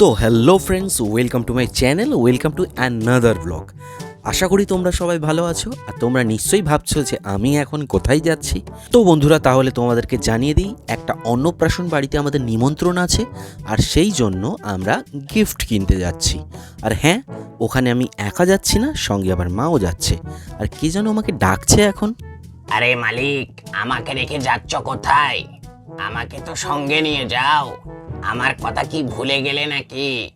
তো hello friends welcome to my channel welcome to another blog আশা করি তোমরা সবাই ভালো আছো আর তোমরা নিশ্চয়ই ভাবছ যে আমি এখন কোথায় যাচ্ছি। তো বন্ধুরা, তাহলে তোমাদেরকে জানিয়ে দিই, একটা অন্নপ্রাশন বাড়িতে আমাদের নিমন্ত্রণ আছে আর সেই জন্য আমরা গিফট কিনতে যাচ্ছি। আর হ্যাঁ ওখানে আমি একা যাচ্ছি না, সঙ্গে আবার মাও যাচ্ছে। আর কে যেন আমাকে ডাকছে এখন? আরে মালিক, আমাকে রেখে যাচ্ছ কোথায়? আমাকে তো সঙ্গে নিয়ে যাও। আমার কথা কি ভুলে গেলে নাকি?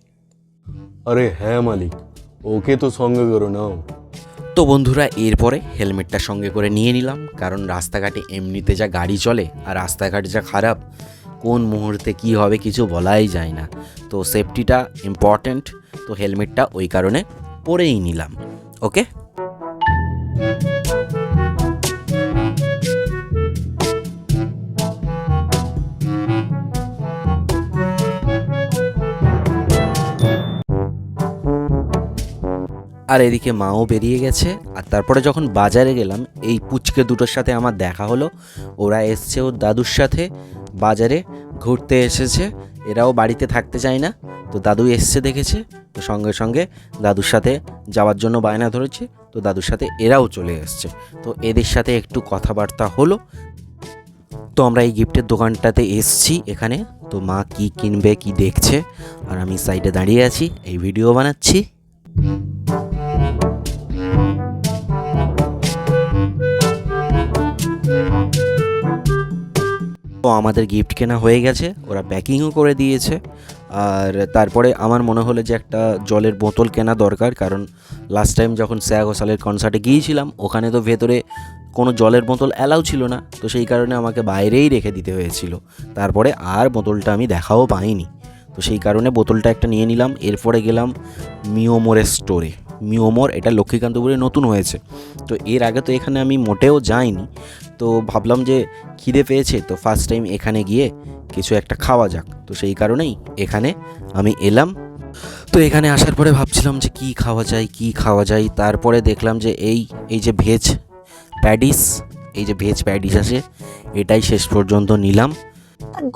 আরে হ্যাঁ মালিক। ওকে তো সঙ্গে করো নাও। তো বন্ধুরা এরপরে হেলমেটটা সঙ্গে করে নিয়ে নিলাম কারণ রাস্তাঘাটে এমনিতে যা গাড়ি চলে আর রাস্তাঘাট যা খারাপ কোন মুহূর্তে কি হবে কিছু বলাই যায় না। তো সেফটিটা ইম্পর্ট্যান্ট তো হেলমেটটা ওই কারণে পরেই নিলাম। ওকে আর এদিকে মাও বেরিয়ে গেছে। আর তারপরে যখন বাজারে গেলাম, এই পুচকে দুটোর সাথে আমার দেখা হলো। ওরা এসছে ওর দাদুর সাথে বাজারে, ঘুরতে এসেছে। এরাও বাড়িতে থাকতে চায় না। তো দাদু এসছে দেখেছে, তো সঙ্গে সঙ্গে দাদুর সাথে যাওয়ার জন্য বায়না ধরেছে। তো দাদুর সাথে এরাও চলে এসছে। তো এদের সাথে একটু কথাবার্তা হলো। তো আমরা এই গিফটের দোকানটাতে এসছি এখানে। তো মা কি কিনবে, কি দেখছে। আর আমি সাইডে দাঁড়িয়ে আছি, এই ভিডিও বানাচ্ছি। আমাদের গিফট কেনা হয়ে গেছে, ওরা প্যাকিংও করে দিয়েছে। আর তারপরে আমার মনে হলো যে একটা জলের বোতল কেনা দরকার, কারণ লাস্ট টাইম যখন শ্রেয়া ঘোষালের কনসার্টে গিয়েছিলাম, ওখানে তো ভেতরে কোনো জলের বোতল অ্যালাউ ছিল না, তো সেই কারণে আমাকে বাইরেই রেখে দিতে হয়েছিল। তারপরে আর বোতলটা আমি দেখাও পাইনি, তো সেই কারণে বোতলটা একটা নিয়ে নিলাম। এরপরে গেলাম মিওমোরের স্টোরে মিওমোর, এটা লক্ষ্মীকান্তপুরে নতুন হয়েছে, তো এর আগে তো এখানে আমি মোটেও যাইনি। তো ভাবলাম যে খিদে পেয়েছে, তো ফার্স্ট টাইম এখানে গিয়ে কিছু একটা খাওয়া যাক। তো সেই কারণেই এখানে আমি এলাম। তো এখানে আসার পরে ভাবছিলাম যে কি খাওয়া যায়, কি খাওয়া যায়। তারপরে দেখলাম যে এই এই যে ভেজ প্যাডিস এই যে ভেজ প্যাডিস আছে, এটাই শেষ পর্যন্ত নিলাম।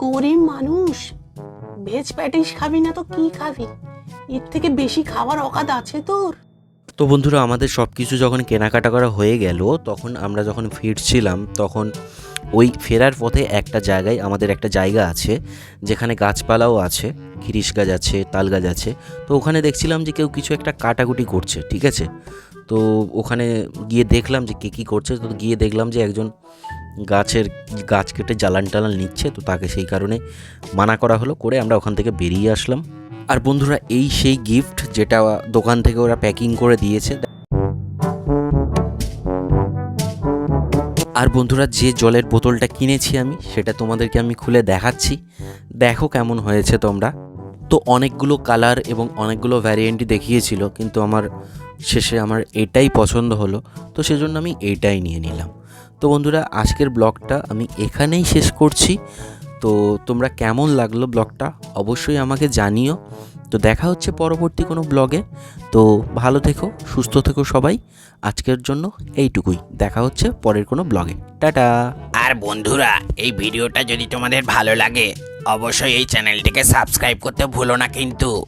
গরিব মানুষ ভেজ প্যাটিস খাবি না তো কি খাবি? এর থেকে বেশি খাওয়ার অকাদ আছে তোর। তো বন্ধুরা, আমাদের সব কিছু যখন কেনাকাটা করা হয়ে গেল, তখন আমরা যখন ফিরছিলাম, তখন ওই ফেরার পথে একটা জায়গায়, আমাদের একটা জায়গা আছে, যেখানে গাছপালাও আছে, ঘিরিশ গাছ আছে, তাল গাছ আছে। তো ওখানে দেখছিলাম যে কেউ কিছু একটা কাটাকুটি করছে, ঠিক আছে? তো ওখানে গিয়ে দেখলাম যে কে কী করছে, তো গিয়ে দেখলাম যে একজন গাছের গাছ কেটে জ্বালান টালান নিচ্ছে, তো তাকে সেই কারণে মানা করা হলো করে আমরা ওখান থেকে বেরিয়ে আসলাম। আর বন্ধুরা, এই সেই গিফট যেটা দোকান থেকে ওরা প্যাকিং করে দিয়েছে। আর বন্ধুরা, যে জলের বোতলটা কিনেছি আমি, সেটা তোমাদেরকে আমি খুলে দেখাচ্ছি। দেখো কেমন হয়েছে তোমরা। তো অনেকগুলো কালার এবং অনেকগুলো ভ্যারিয়েন্টই দেখিয়েছিল, কিন্তু আমার শেষে আমার এটাই পছন্দ হলো, তো সেজন্য আমি এইটাই নিয়ে নিলাম। তো বন্ধুরা, আজকের ব্লগটা আমি এখানেই শেষ করছি। তো তোমরা কেমন লাগল ব্লগটা অবশ্যই আমাকে জানিও। তো দেখা হচ্ছে পরবর্তী কোনো ব্লগে। তো ভালো থেকো, সুস্থ থেকো সবাই। আজকের জন্য এইটুকুই। দেখা হচ্ছে পরের কোনো ব্লগে। টাটা! আর বন্ধুরা, এই ভিডিওটা যদি তোমাদের ভালো লাগে, অবশ্যই এই চ্যানেলটিকে সাবস্ক্রাইব করতে ভুলো না কিন্তু।